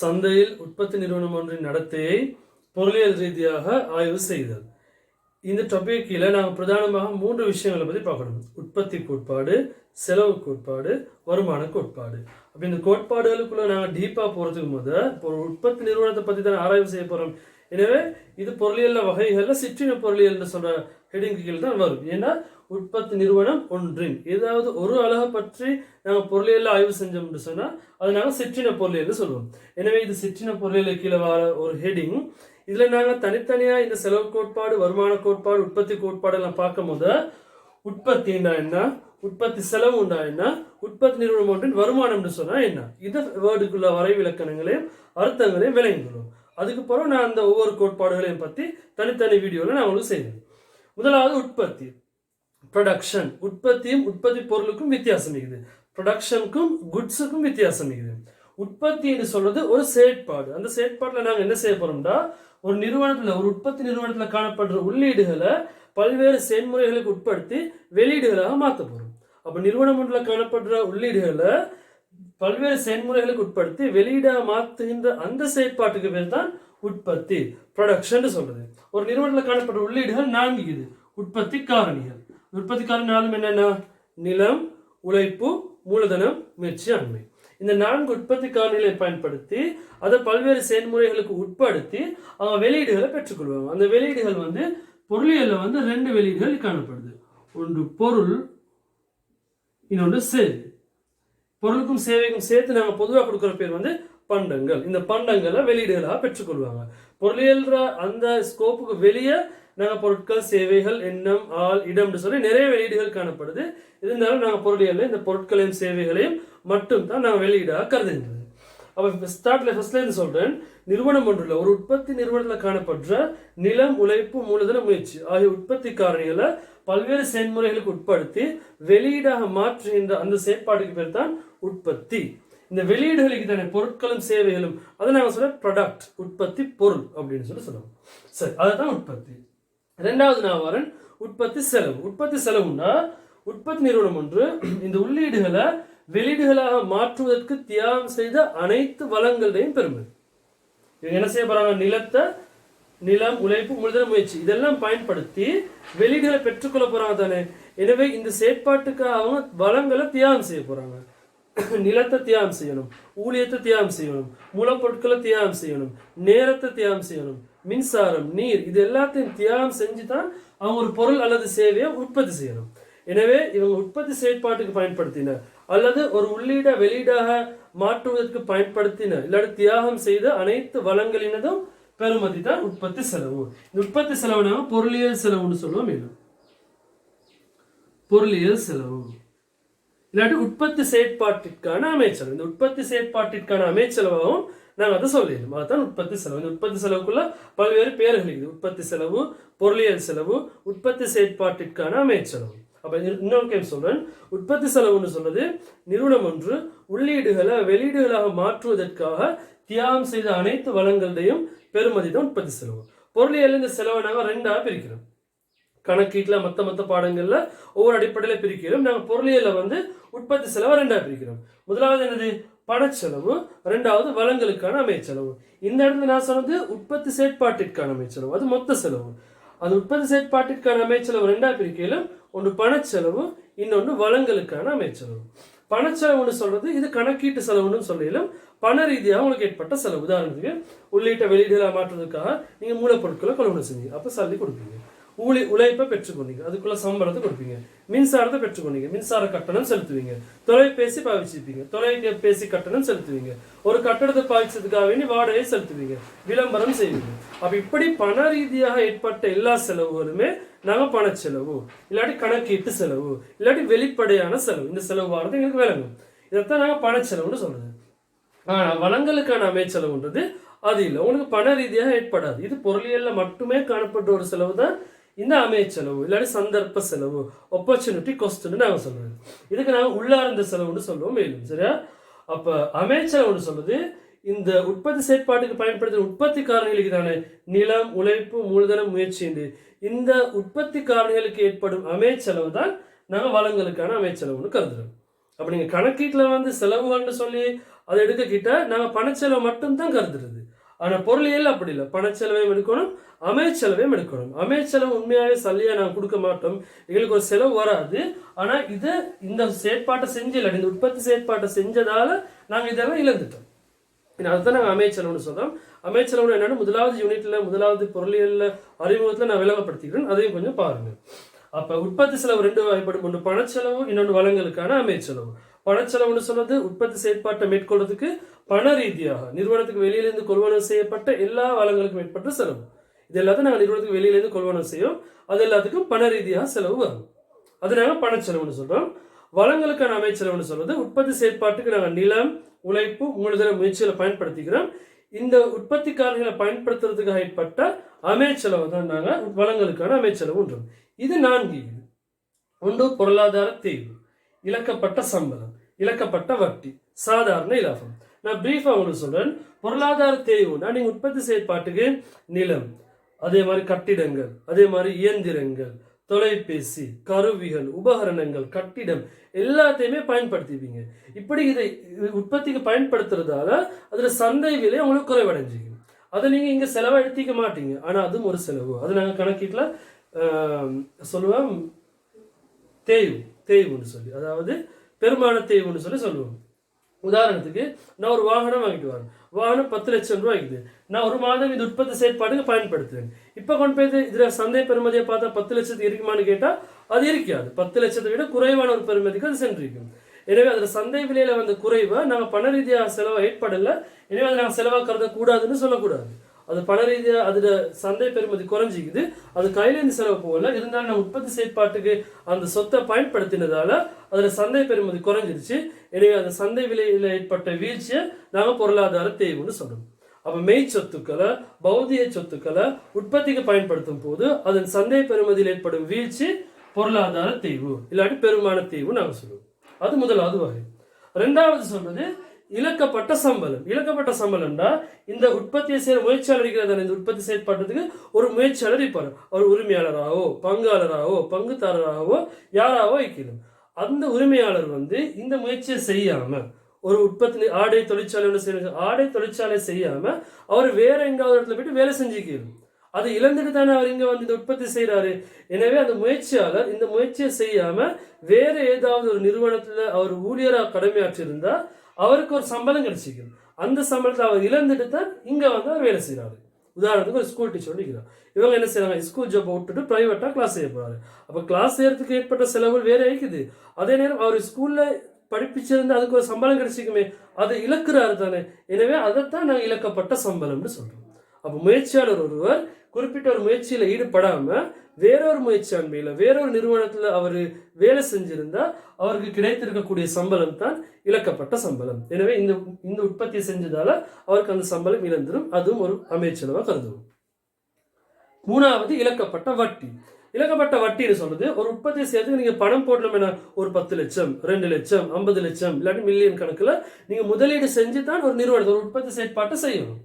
சந்தையில் உற்பத்தி நிறுவனம் ஒன்றின் நடத்தையை பொருளியல் ரீதியாக ஆய்வு செய்தல். இந்த டாபிக் கீழே நாங்கள் பிரதானமாக மூன்று விஷயங்களை பற்றி பார்க்கணும். உற்பத்தி கோட்பாடு செலவு கோட்பாடு வருமான கோட்பாடு. அப்போ இந்த கோட்பாடுகளுக்குள்ளே நாங்கள் டீப்பாக போகிறதுக்கு முத இப்போ ஒரு உற்பத்தி நிறுவனத்தை பற்றி தான் ஆராய்வு செய்ய போகிறோம் எனவே இது பொருளியல் வகைகளில் சிற்றின பொருளியல் சொல்கிற ஹெடிங் கீழ் தான் வரும். ஏன்னா உற்பத்தி நிறுவனம் ஒன்றின். ஏதாவது ஒரு அழகை பற்றி நாங்கள் பொருளியல் ஆய்வு செஞ்சோம்னு சொன்னால் அது நாங்கள் சிற்றின பொருளியல் சொல்லுவோம். எனவே இது சிற்றின பொருளியல் கீழே வர ஒரு ஹெடிங். இதில் நாங்கள் தனித்தனியாக இந்த செலவு கோட்பாடு வருமான கோட்பாடு உற்பத்தி கோட்பாடு எல்லாம் பார்க்கும் போது உற்பத்தின்னா என்ன? உற்பத்தி செலவு உண்டா என்ன? உற்பத்தி நிறுவனம் ஒன்றின் வருமானம்னு சொன்னால் என்ன? இந்த வேர்டுக்குள்ள வரைவிலக்கணங்களையும் அர்த்தங்களையும் விளங்கிக்கணும் அதுக்கு பிறகு நான் அந்த ஒவ்வொரு கோட்பாடுகளையும் பற்றி தனித்தனி வீடியோவில் நான் உங்களுக்கு செய்வேன். முதலாவது உற்பத்தி. ப்ரொடக்ஷன் உற்பத்தியும் உற்பத்தி பொருளுக்கும் வித்தியாசம் இருக்குது. ப்ரொடக்ஷனுக்கும் குட்ஸுக்கும் வித்தியாசம் இருக்குது. உற்பத்தின்னு சொல்றது ஒரு செயற்பாடு. அந்த செயற்பாட்டில் நாங்கள் என்ன செய்ய போறோம்னா ஒரு நிறுவனத்தில் ஒரு உற்பத்தி நிறுவனத்தில் காணப்படுற உள்ளீடுகளை பல்வேறு செயல்முறைகளுக்கு உட்படுத்தி வெளியீடுகளாக மாற்ற போகிறோம் அப்போ நிறுவனம் ஒன்றில் காணப்படுற உள்ளீடுகளை பல்வேறு செயல்முறைகளுக்கு உட்படுத்தி வெளியீடாக மாற்றுகின்ற அந்த செயற்பாட்டுக்கு பேர் தான் உற்பத்தி. ப்ரொடக்ஷன் சொல்றது. ஒரு நிறுவனத்தில் காணப்படுற உள்ளீடுகள் நான்கு இது. உற்பத்தி காரணிகள். உற்பத்திக்கான நாளும் என்னென்ன? நிலம் உழைப்பு மூலதனம் முயற்சி அண்மை. இந்த நான்கு உற்பத்தி காரணிகளை பயன்படுத்தி அதை பல்வேறு செயல்முறைகளுக்கு உட்படுத்தி அவங்க வெளியீடுகளை பெற்றுக்கொள்வாங்க. அந்த வெளியீடுகள் வந்து பொருளியலில் வந்து ரெண்டு வெளியீடுகள் காணப்படுது. ஒன்று பொருள் இன்னொன்று சேவை. பொருளுக்கும் சேவைக்கும் சேர்த்து நாங்கள் பொதுவாக கொடுக்குற பேர் வந்து பண்டங்கள். இந்த பண்டங்களை வெளியீடுகளாக பெற்றுக்கொள்வாங்க. பொருளியல் அந்த ஸ்கோப்புக்கு வெளியே நாங்கள் பொருட்கள் சேவைகள் எண்ணம் ஆள் இடம்னு சொல்லி நிறைய வெளியீடுகள் காணப்படுது. இருந்தாலும் நாங்கள் பொருளியல்ல இந்த பொருட்களையும் சேவைகளையும் மட்டும் தான் நாங்கள் வெளியீடாக கருதுகின்றது. அப்போ ஸ்டார்ட்ல ஃபர்ஸ்ட்ல இருந்து சொல்றேன்? நிறுவனம் ஒன்றில் ஒரு உற்பத்தி நிறுவனத்தில் காணப்படுற நிலம் உழைப்பு மூலதன முயற்சி ஆகிய உற்பத்தி காரணிகளை பல்வேறு செயல்முறைகளுக்கு உட்படுத்தி வெளியீடாக மாற்றுகின்ற அந்த செயற்பாடுக்கு பேர் தான் உற்பத்தி. இந்த வெளியீடுகளுக்கு தானே பொருட்களும் சேவைகளும் அதை நாங்கள் சொல்ல ப்ராடக்ட் உற்பத்தி பொருள் அப்படின்னு சொல்லி சொல்லுவோம். சரி அதுதான் உற்பத்தி. ரெண்டாவது நான் வரேன் உற்பத்தி செலவு. உற்பத்தி செலவுன்னா உற்பத்தி நிறுவனம் ஒன்று இந்த உள்ளீடுகளை வெளியீடுகளாக மாற்றுவதற்கு தியாகம் செய்த அனைத்து வளங்களையும் பெறுவது. இவங்க என்ன செய்ய போறாங்க? நிலத்தை நிலம் உழைப்பு முழுதல் முயற்சி இதெல்லாம் பயன்படுத்தி வெளியீடுகளை பெற்றுக்கொள்ள போறாங்க தானே. எனவே இந்த செயற்பாட்டுக்காக அவங்க வளங்களை தியாகம் செய்ய போறாங்க. நிலத்தை தியாகம் செய்யணும் ஊழியத்தை தியாகம் செய்யணும் மூலப்பொருட்களை தியாகம் செய்யணும் நேரத்தை தியாகம் செய்யணும் மின்சாரம் நீர் இது எல்லாத்தையும் தியாகம் செஞ்சு தான் அவங்க ஒரு பொருள் அல்லது சேவையை உற்பத்தி செய்யணும். எனவே இவங்க உற்பத்தி செயற்பாட்டுக்கு பயன்படுத்தினர். அல்லது ஒரு உள்ளீட வெளியீடாக மாற்றுவதற்கு பயன்படுத்தினர். இல்லாட்டி தியாகம் செய்த அனைத்து வளங்களினதும் பெறுமதி தான் உற்பத்தி செலவு. இந்த உற்பத்தி செலவு நாம பொருளியல் செலவுன்னு சொல்லுவோம் மேலும். பொருளியல் செலவு. இல்லாட்டி உற்பத்தி செயற்பாட்டிற்கான அமைச்சல் இந்த உற்பத்தி செயற்பாட்டிற்கான அமைச்சலவாகவும் நாங்கள் அதை சொல்லிடணும் அதுதான் உற்பத்தி செலவு. இந்த உற்பத்தி செலவுக்குள்ள பல்வேறு பேர்கள் இருக்குது உற்பத்தி செலவு பொருளியல் செலவு உற்பத்தி செயற்பாட்டிற்கான அமைச்சலவு அப்போ இன்னொரு கேம் சொல்றேன். உற்பத்தி செலவுன்னு சொல்றது நிறுவனம் ஒன்று உள்ளீடுகளை வெளியீடுகளாக மாற்றுவதற்காக தியாகம் செய்த அனைத்து வளங்களையும் பெருமதி தான் உற்பத்தி செலவு. பொருளியல் இந்த செலவை நாங்கள் ரெண்டாக பிரிக்கிறோம். கணக்கீட்டில் மற்ற மற்ற பாடங்களில் ஒவ்வொரு அடிப்படையில் பிரிக்கிறோம். நாங்கள் பொருளியலில் வந்து உற்பத்தி செலவை ரெண்டாக பிரிக்கிறோம். முதலாவது என்னது? பணச்செலவு ரெண்டாவது வளங்களுக்கான அமைச்செலவு. இந்த இடத்துல நான் சொன்னது உற்பத்தி செயற்பாட்டிற்கான அமைச்செலவு அது மொத்த செலவு. அது உற்பத்தி செயற்பாட்டிற்கான அமைச்செலவு ரெண்டாவது பிரிக்கையிலும் ஒன்று பணச்செலவு இன்னொன்று வளங்களுக்கான அமைச்செலவு. பணச்செலவுன்னு சொல்றது இது கணக்கீட்டு செலவுன்னு சொல்லிலும் பண ரீதியாக உங்களுக்கு ஏற்பட்ட செலவு. உதாரணத்துக்கு உள்ளிட்ட வெளியீடுகளை மாற்றுறதுக்காக நீங்கள் மூலப்பொருட்களை கொள்வனை செஞ்சீங்க அப்போ சல்லி கொடுப்பீங்க. ஊழி உழைப்பை பெற்றுக்கொண்டீங்க அதுக்குள்ள சம்பளத்தை கொடுப்பீங்க. மின்சாரத்தை பெற்றுக்கொண்டீங்க மின்சார கட்டணம் செலுத்துவீங்க. தொலைபேசி பாவிச்சிருப்பீங்க. தொலைபேசி கட்டணம் செலுத்துவீங்க. ஒரு கட்டடத்தை பாவிச்சதுக்காக வேண்டி வாடகை செலுத்துவீங்க. விளம்பரம் செய்வீங்க. அப்ப இப்படி பண ரீதியாக ஏற்பட்ட எல்லா செலவுகளுமே நாங்கள் பண செலவு இல்லாட்டி கணக்கீட்டு செலவு இல்லாட்டி வெளிப்படையான செலவு. இந்த செலவு வாரது எங்களுக்கு விளங்கும். இதைத்தான் நாங்கள் பண செலவுன்னு சொல்றது. ஆனா வளங்களுக்கான அமைச்செலவுன்றது அது இல்லை. உங்களுக்கு பண ரீதியாக ஏற்படாது. இது பொருளியல்ல மட்டுமே காணப்பட்ட ஒரு செலவு தான் இந்த அமைச்செலவு இல்லாட்டி சந்தர்ப்ப செலவு ஆப்பர்ச்சுனிட்டி கொஸ்ட்னு நாங்கள் சொல்றது. இதுக்கு நாங்கள் உள்ளார்ந்த செலவுன்னு சொல்லுவோம் மேலும். சரியா? அப்போ அமைச்செலவுன்னு சொல்றது இந்த உற்பத்தி செயற்பாட்டுக்கு பயன்படுத்துகிற உற்பத்தி காரணிகளுக்கு தானே நிலம் உழைப்பு மூலதனம் முயற்சி என்று இந்த உற்பத்தி காரணிகளுக்கு ஏற்படும் அமைச்செலவு தான் நாங்கள் வளங்களுக்கான அமைச்செலவுன்னு கருதுறோம். அப்போ நீங்கள் கணக்கீட்டில் வந்து செலவுகள்னு சொல்லி அதை எடுக்கக்கிட்ட நாங்கள் பணச்செலவு மட்டும்தான் கருதுறது. ஆனால் பொருளியல் அப்படி இல்லை. பணச்செலவையும் எடுக்கணும் அமைச்செலவையும் எடுக்கணும். அமைச்செலவு உண்மையாகவே சல்லியாக நான் கொடுக்க மாட்டோம். எங்களுக்கு ஒரு செலவு வராது. ஆனால் இதை இந்த செயற்பாட்டை செஞ்சல இந்த உற்பத்தி செயற்பாட்டை செஞ்சதால நாங்கள் இதெல்லாம் இழந்துட்டோம். அதுதான் நாங்கள் அமைச்செலவுன்னு சொல்கிறோம் அமைச்செலவுன்னு என்னென்னா முதலாவது யூனிட்டில் முதலாவது பொருளியலில் அறிமுகத்தில் நான் விளங்கப்படுத்திக்கிறேன் அதையும் கொஞ்சம் பாருங்கள் அப்போ உற்பத்தி செலவு ரெண்டு வகைப்படும். ஒன்று பணச்செலவு இன்னொன்று வளங்களுக்கான அமைச்செலவு பணச்செலவுன்னு சொல்றது உற்பத்தி செயற்பாட்டை மேற்கொள்றதுக்கு பண ரீதியாக நிறுவனத்துக்கு வெளியிலிருந்து கொள்வனவு செய்யப்பட்ட எல்லா வளங்களுக்கும் ஏற்பட்ட செலவு. இது எல்லாத்தையும் நாங்கள் நிறுவனத்துக்கு வெளியிலேருந்து கொள்வனம் செய்யும் அது எல்லாத்துக்கும் பண ரீதியாக செலவு வரும். அது நாங்கள் பணச்செலவுன்னு சொல்றோம். வளங்களுக்கான அமைச்செலவுன்னு சொல்றது உற்பத்தி செயற்பாட்டுக்கு நாங்கள் நிலம் உழைப்பு மூலதன முயற்சிகளை பயன்படுத்திக்கிறோம். இந்த உற்பத்திக்காரர்களை பயன்படுத்துறதுக்காக ஏற்பட்ட அமைச்செலவு தான் நாங்கள் வளங்களுக்கான அமைச்செலவுன்றோம் இது நான்கு ஒன்று பொருளாதார தேய்வு இழக்கப்பட்ட சம்பளம். இழக்கப்பட்ட வட்டி. சாதாரண இலாபம் நான் பிரீஃபாக உங்களுக்கு சொல்கிறேன் பொருளாதார தேய்வுனா நீங்கள் உற்பத்தி செயற்பாட்டுக்கு நிலம் அதே மாதிரி கட்டிடங்கள் அதே மாதிரி இயந்திரங்கள் தொலைபேசி கருவிகள் உபகரணங்கள் கட்டிடம் எல்லாத்தையுமே பயன்படுத்திப்பீங்க. இப்படி இதை உற்பத்திக்கு பயன்படுத்துறதால அதில் சந்தை விலை உங்களுக்கு குறைவடைஞ்சிக்கும் அதை நீங்கள் இங்கே செலவழித்திக்க மாட்டீங்க. ஆனால் அதுவும் ஒரு செலவு. அது நாங்கள் கணக்கீட்டில் சொல்லுவோம் தேய்வு தேய்வுன்னு சொல்லி. அதாவது பெருமான தேய்வுன்னு சொல்லி சொல்லுவோம் உதாரணத்துக்கு நான் ஒரு வாகனம் வாங்கிட்டு வரேன். வாகனம் பத்து லட்சம் ரூபாய் இருக்குது நான் ஒரு மாதம் இது உற்பத்தி செயற்பாடுக்கு பயன்படுத்துவேன். இப்போ கொண்டு போய் இதில் இதுல சந்தை பெருமதியை பார்த்தா பத்து லட்சத்துக்கு இருக்குமான்னு கேட்டா அது இருக்காது. பத்து லட்சத்தை விட குறைவான ஒரு பெருமதிக்கு அது சென்றிருக்கும். எனவே அதுல சந்தை விலையில வந்த குறைவை நாங்கள் பண ரீதியாக செலவை ஏற்படலை. எனவே அதை நாங்கள் செலவாக கருதக்கூடாதுன்னு சொல்லக்கூடாது. அது பண ரீதியாக அதில் சந்தை பெறுமதி குறைஞ்சிக்குது. அது கையிலேருந்து செலவு போகல. இருந்தாலும் நான் உற்பத்தி செயற்பாட்டுக்கு அந்த சொத்தை பயன்படுத்தினதால அதில் சந்தை பெறுமதி குறைஞ்சிருச்சு. எனவே அந்த சந்தை விலையில் ஏற்பட்ட வீழ்ச்சியை நாங்கள் பொருளாதார தேய்வுன்னு சொல்லணும் அப்போ மெய் சொத்துக்களை பௌதிக சொத்துக்களை உற்பத்திக்கு பயன்படுத்தும் போது அதன் சந்தை பெறுமதியில் ஏற்படும் வீழ்ச்சி பொருளாதார தீவு இல்லாட்டி பெருமான தேய்வு நாங்கள் சொல்லுவோம் அது முதலாவது வகை. ரெண்டாவது சொல்றது இழக்கப்பட்ட சம்பளம். இழக்கப்பட்ட சம்பளம்னா இந்த உற்பத்தியை செய்யற முயற்சியாளர் இருக்கிறதான இந்த உற்பத்தி செயற்பாட்டுக்கு ஒரு முயற்சியாளர் இருப்பார். அவர் உரிமையாளராகவோ பங்காளராகவோ பங்குதாரராகவோ யாராவோ இருக்கணும் அந்த உரிமையாளர் வந்து இந்த முயற்சியை செய்யாம ஒரு உற்பத்தி ஆடை தொழிற்சாலை ஒன்று செய்யணும் ஆடை தொழிற்சாலை செய்யாம அவர் வேற எங்காவது இடத்துல போயிட்டு வேலை செஞ்சுக்கணும் அது இழந்துட்டு தானே அவர் இங்க வந்து இந்த உற்பத்தி செய்கிறாரு எனவே அந்த முயற்சியாளர் இந்த முயற்சியை செய்யாம வேற ஏதாவது ஒரு நிறுவனத்துல அவர் ஊழியரா கடமையாற்றியிருந்தா அவருக்கு ஒரு சம்பளம் கிடைச்சிக்கும் அந்த சம்பளத்தை அவர் இழந்துட்டு தான் இங்கே வந்து அவர் வேலை செய்கிறாரு உதாரணத்துக்கு ஒரு ஸ்கூல் டீச்சர் நிற்கிறார் இவங்க என்ன செய்கிறாங்க ஸ்கூல் ஜாப் விட்டுட்டு ப்ரைவேட்டாக கிளாஸ் செய்ய போகிறாரு அப்போ கிளாஸ் செய்கிறதுக்கு ஏற்பட்ட செலவுகள் வேற இருக்குது. அதே நேரம் அவர் ஸ்கூலில் படிப்பிச்சிருந்து அதுக்கு ஒரு சம்பளம் கிடைச்சிக்குமே அதை இழக்கிறாரு தானே. எனவே அதைத்தான் நாங்கள் இழக்கப்பட்ட சம்பளம்னு சொல்கிறோம் அப்போ முயற்சியாளர் ஒருவர் குறிப்பிட்ட ஒரு முயற்சியில் ஈடுபடாமல் வேறொரு முயற்சி அண்மையில வேறொரு நிறுவனத்தில் அவர் வேலை செஞ்சிருந்தா அவருக்கு கிடைத்திருக்கக்கூடிய சம்பளம் தான் இழக்கப்பட்ட சம்பளம். எனவே இந்த இந்த உற்பத்தியை செஞ்சதால அவருக்கு அந்த சம்பளம் இழந்துடும் அதுவும் ஒரு அமைச்சரவாக கருதுவோம். மூணாவது இழக்கப்பட்ட வட்டி. இழக்கப்பட்ட வட்டின்னு சொல்றது ஒரு உற்பத்தி செய்யறதுக்கு நீங்க பணம் போடணும் என்ன ஒரு பத்து லட்சம் ரெண்டு லட்சம் ஐம்பது லட்சம் இல்லாட்டி மில்லியன் கணக்கில் நீங்க முதலீடு செஞ்சு தான் ஒரு நிறுவனத்தை ஒரு உற்பத்தி செயற்பாட்டை செய்யணும்.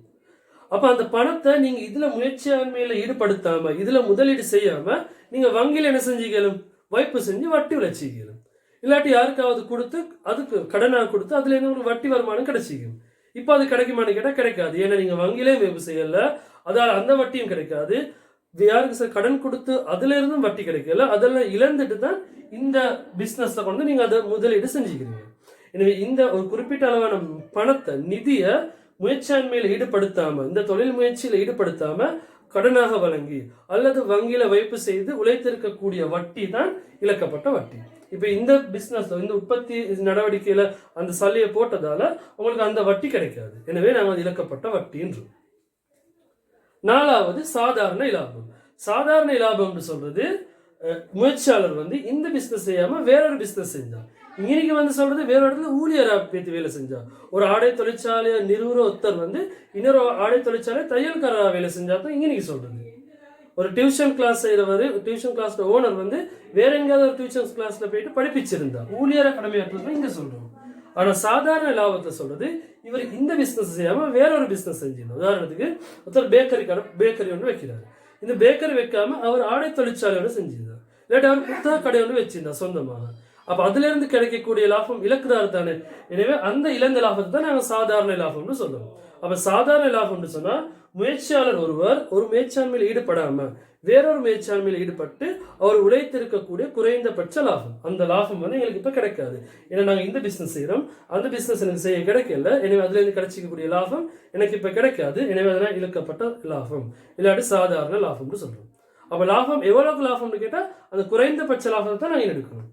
அப்போ அந்த பணத்தை நீங்கள் இதில் முயற்சியாண்மையில் ஈடுபடுத்தாமல் இதில் முதலீடு செய்யாமல் நீங்கள் வங்கியில் என்ன செஞ்சுக்கலும் வைப்பு செஞ்சு வட்டி விளைச்சிக்கலும் இல்லாட்டி யாருக்காவது கொடுத்து அதுக்கு கடனாக கொடுத்து அதில் என்ன ஒரு வட்டி வருமானம் கிடைச்சிக்கும் இப்போ அது கிடைக்குமான்னு கேட்டால் கிடைக்காது. ஏன்னா நீங்கள் வங்கியிலே வைப்பு செய்யலை அதால் அந்த வட்டியும் கிடைக்காது. யாருக்கு சார் கடன் கொடுத்து அதுலேருந்தும் வட்டி கிடைக்கல அதெல்லாம் இழந்துட்டு தான் இந்த பிஸ்னஸில் கொண்டு நீங்கள் அதை முதலீடு செஞ்சுக்கிறீங்க. எனவே இந்த ஒரு குறிப்பிட்ட அளவான பணத்தை நிதியை முயற்சியாண்மையில ஈடுபடுத்தாம இந்த தொழில் முயற்சியில் ஈடுபடுத்தாம கடனாக வழங்கி அல்லது வங்கியில வைப்பு செய்து உழைத்திருக்கக்கூடிய வட்டி தான் இழக்கப்பட்ட வட்டி. இப்போ இந்த பிஸ்னஸ் இந்த உற்பத்தி நடவடிக்கையில அந்த சல்லையை போட்டதால உங்களுக்கு அந்த வட்டி கிடைக்காது. எனவே நாங்கள் அது இழக்கப்பட்ட வட்டின்றோம் நாலாவது சாதாரண இலாபம். சாதாரண இலாபம்னு சொல்றது முயற்சியாளர் வந்து இந்த பிசினஸ் செய்யாம வேறொரு பிசினஸ் செஞ்சான் இன்னைக்கு வந்து சொல்றது வேற இடத்துல ஊழியரா பேத்து வேலை செஞ்சார் ஒரு ஆடை தொழிற்சாலையை நிறுவன ஒருத்தர் வந்து இன்னொரு ஆடை தொழிற்சாலை தையல்காரரா வேலை செஞ்சால் தான் இன்னைக்கு சொல்றது. ஒரு டியூஷன் கிளாஸ் செய்கிறவர் டியூஷன் கிளாஸில் ஓனர் வந்து வேற எங்கேயாவது ஒரு டியூஷன் கிளாஸில் போயிட்டு படிப்பிச்சிருந்தா ஊழியராக கடமையாற்றுறது இங்கே சொல்கிறோம் ஆனா சாதாரண லாபத்தை சொல்றது இவர் இந்த பிஸ்னஸ் செய்யாம வேற ஒரு பிஸ்னஸ் செஞ்சிருந்தார். உதாரணத்துக்கு ஒருத்தர் பேக்கரி கடை பேக்கரி ஒன்று வைக்கிறார். இந்த பேக்கரி வைக்காம அவர் ஆடை தொழிற்சாலை ஒன்று செஞ்சிருந்தார். இல்லாட்டி அவர் புத்தக கடை ஒன்று வச்சிருந்தார் சொந்தமாக. அப்போ அதுலேருந்து கிடைக்கக்கூடிய லாபம் இலக்குதார் தானே. எனவே அந்த இழந்த லாபத்தை தான் நாங்கள் சாதாரண லாபம்னு சொல்லுவோம். அப்போ சாதாரண லாபம்னு சொன்னால் முயற்சியாளர் ஒருவர் ஒரு மேய்ச்சாண்மையில் ஈடுபடாமல் வேறொரு மேய்ச்சாண்மையில் ஈடுபட்டு அவர் உழைத்திருக்கக்கூடிய குறைந்தபட்ச லாபம். அந்த லாபம் வந்து எங்களுக்கு இப்போ கிடைக்காது. ஏன்னா நாங்கள் இந்த பிஸ்னஸ் செய்கிறோம் அந்த பிஸ்னஸ் எனக்கு செய்ய கிடைக்கல. எனவே அதுலேருந்து கிடைச்சிக்கக்கூடிய லாபம் எனக்கு இப்போ கிடைக்காது. எனவே அதெல்லாம் இழுக்கப்பட்ட லாபம். இல்லாட்டி சாதாரண லாபம்னு சொல்கிறோம் அப்போ லாபம் எவ்வளோக்கு லாபம்னு கேட்டால் அந்த குறைந்தபட்ச லாபத்தை தான் நாங்கள் எடுக்கணும்.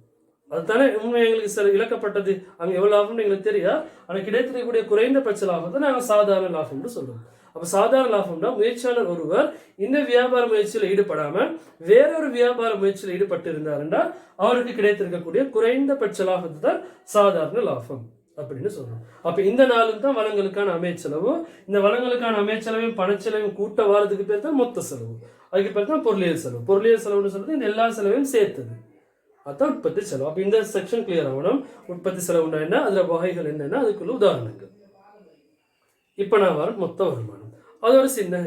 அதுதானே உண்மை எங்களுக்கு சில இழக்கப்பட்டது. அங்கே எவ்வளோ லாபம்னு எங்களுக்கு தெரியா? ஆனால் கிடைத்திருக்கக்கூடிய குறைந்தபட்ச லாபத்தை நாங்கள் சாதாரண லாபம்னு சொல்லுவோம் அப்போ சாதாரண லாபம்னா முயற்சியாளர் ஒருவர் இந்த வியாபார முயற்சியில் ஈடுபடாமல் வேறொரு வியாபார முயற்சியில் ஈடுபட்டு இருந்தாருன்னா அவருக்கு கிடைத்திருக்கக்கூடிய குறைந்தபட்ச லாபத்தை தான் சாதாரண லாபம் அப்படின்னு சொல்றோம். அப்ப இந்த நாளும் தான் வளங்களுக்கான அமைச்செலவும் இந்த வளங்களுக்கான அமைச்செலவையும் பணச்செலவையும் கூட்ட வாரத்துக்கு பேர் தான் மொத்த செலவு. அதுக்கு பேர் தான் பொருளியல் செலவு. பொருளியல் செலவுன்னு சொல்றது இந்த எல்லா செலவையும் சேர்த்தது. அதான் உற்பத்தி செலவு. அப்போ இந்த செக்ஷன் கிளியர் ஆகணும். உற்பத்தி செலவுனா என்ன? அதில் வகைகள் என்னென்ன? அதுக்குள்ள உதாரணங்கள். இப்போ நான் வர மொத்த வருமானம். அது ஒரு சின்ன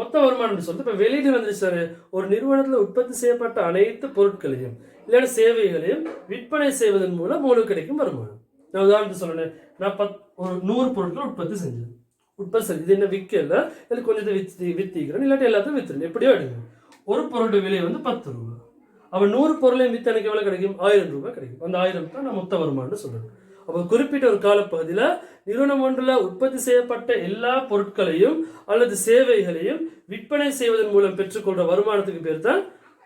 மொத்த வருமானம்னு சொல்லிட்டு இப்போ வெளியீடு வந்துருச்சாரு ஒரு நிறுவனத்தில் உற்பத்தி செய்யப்பட்ட அனைத்து பொருட்களையும் இல்லைன்னா சேவைகளையும் விற்பனை செய்வதன் மூலம் உங்களுக்கு கிடைக்கும் வருமானம். நான் உதாரணத்துக்கு சொல்லணும் நான் பத் ஒரு நூறு பொருட்கள் உற்பத்தி செஞ்சேன். உற்பத்தி செஞ்சு இது என்ன விற்கல இல்லை கொஞ்சத்தை வித்து வித்திக்கிறேன் இல்லாட்டி எல்லாத்தையும் வித்துறேன். எப்படியோ எடுங்க. ஒரு பொருளோட விலை வந்து பத்து ரூபா அப்ப நூறு பொருளையும் வித்து எனக்கு எவ்வளோ கிடைக்கும்? ஆயிரம் ரூபாய் கிடைக்கும். அந்த ஆயிரம் தான் நான் மொத்த வருமானம்னு சொல்கிறேன் அப்போ குறிப்பிட்ட ஒரு காலப்பகுதியில் நிறுவனம் ஒன்றில் உற்பத்தி செய்யப்பட்ட எல்லா பொருட்களையும் அல்லது சேவைகளையும் விற்பனை செய்வதன் மூலம் பெற்றுக்கொள்ற வருமானத்துக்கு பேர் தான்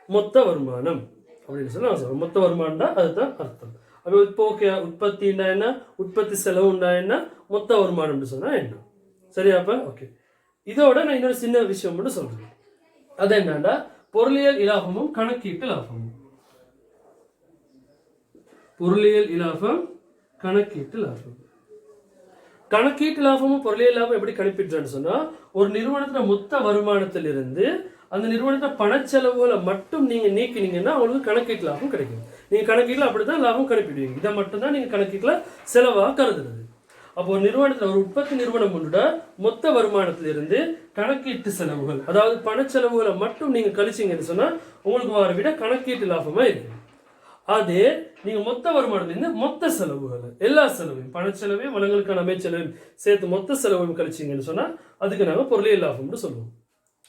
மொத்த வருமானம். அப்படின்னு சொல்லி நான் சொல்றேன். மொத்த வருமானம் தான் அதுதான் அர்த்தம். அப்போ இப்போ ஓகே உற்பத்தின்னா என்ன? உற்பத்தி செலவுன்னா என்ன? மொத்த வருமானம்னு சொன்னால் என்ன? சரியாப்பா ஓகே. இதோட நான் இன்னொரு சின்ன விஷயம் மட்டும் சொல்கிறேன் அது என்னன்னா பொருளியல் இலாபமும் கணக்கீட்டு லாபமும். பொருளியல் இலாபம் கணக்கீட்டு லாபம். கணக்கீட்டு லாபமும் பொருளியல் லாபம் எப்படி கணிப்பிடுறேன்னு சொன்னா ஒரு நிறுவனத்துல மொத்த வருமானத்திலிருந்து அந்த நிறுவனத்தை பணச்செலவுகளை மட்டும் நீங்க நீக்கினீங்கன்னா உங்களுக்கு கணக்கீட்டு லாபம் கிடைக்கும். நீங்க கணக்கீட்டுல அப்படிதான் லாபம் கணிப்பிடுவீங்க. இதை மட்டும் தான் நீங்க கணக்கீட்டுல செலவா கருதுறது. அப்போ ஒரு நிறுவனத்தில் ஒரு உற்பத்தி நிறுவனம் ஒன்றோட மொத்த வருமானத்திலிருந்து கணக்கீட்டு செலவுகள். அதாவது பணச்செலவுகளை மட்டும் நீங்கள் கழிச்சீங்கன்னு சொன்னால் உங்களுக்கு வர விட கணக்கீட்டு லாபமாக இருக்கும். அதே நீங்கள் மொத்த வருமானத்திலிருந்து மொத்த செலவுகள் எல்லா செலவையும் பணச்செலவையும் வளங்களுக்கான அமைச்செலவையும் சேர்த்து மொத்த செலவையும் கழிச்சீங்கன்னு சொன்னால் அதுக்கு நாங்கள் பொருளியல் லாபம்னு சொல்லுவோம்.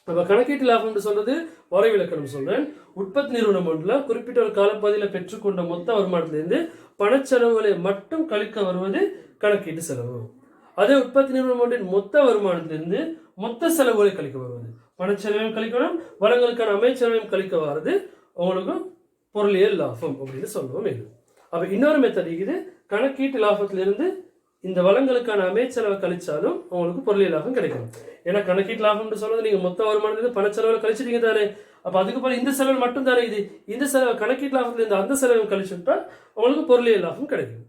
நம்ம கணக்கீட்டு லாபம்னு சொல்றது வரைவிலக்கணம் சொல்றேன். உற்பத்தி நிறுவனம் ஒன்றில் குறிப்பிட்ட ஒரு காலப்பகுதியில் பெற்றுக்கொண்ட மொத்த வருமானத்திலிருந்து பணச்செலவுகளை மட்டும் கழிக்க வருவது கணக்கீட்டு செலவு. அதே உற்பத்தி நிறுவனம் ஒன்றின் மொத்த வருமானத்திலிருந்து மொத்த செலவுகளை கழிக்க வருவது. பணச்செலவையும் கழிக்கணும் வளங்களுக்கான அமைச்சரவையும் கழிக்க வருது உங்களுக்கு பொருளியல் லாபம் அப்படின்னு சொல்லுவோம் இது. அப்போ இன்னொரு மெத்தட் இருக்குது கணக்கீட்டு லாபத்திலிருந்து இந்த வளங்களுக்கான அமைச்சரவை கழிச்சாலும் உங்களுக்கு பொருளியல் லாபம் கிடைக்கும். ஏன்னா கணக்கீட்டு லாபம்னு சொல்றது நீங்க மொத்த வருமானத்திலிருந்து பணச்செலவை கழிச்சிட்டீங்க தானே. அப்ப அதுக்கு பிறகு இந்த செலவு மட்டும் தானே இது. இந்த செலவு கணக்கீட்டு லாபத்துல இருந்து அந்த செலவு கழிச்சுட்டா உங்களுக்கு பொருளியல் லாபம் கிடைக்கும்.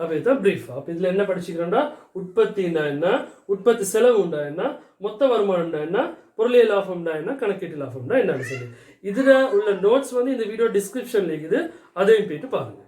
அப்ப இதுதான் பிரீஃப் அப்ப இதுல என்ன படிச்சுக்கிறோம்னா உற்பத்தினா என்ன? உற்பத்தி செலவுண்டா என்ன? மொத்த வருமானம்னா என்ன? பொருளியல் லாபம்னா என்ன? கணக்கீட்டு லாபம்னா என்னன்னு சொல்லி இதுல உள்ள நோட்ஸ் வந்து இந்த வீடியோ டிஸ்கிரிப்ஷன்ல இருக்குது. அதையும் போயிட்டு பாருங்க.